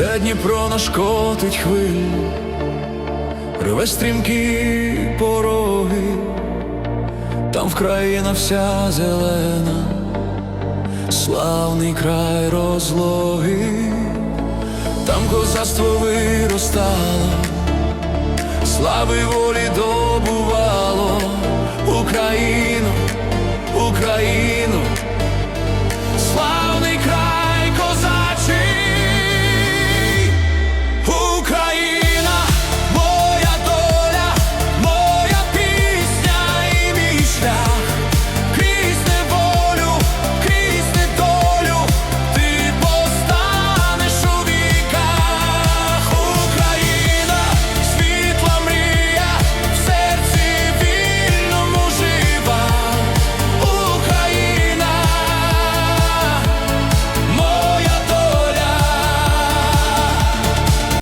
де Дніпро нашкотить хвиль, рве стрімкі пороги, там Вкраїна вся зелена, славний край розлоги, там козацтво виростало, слави волі добувало, Україну, Україну.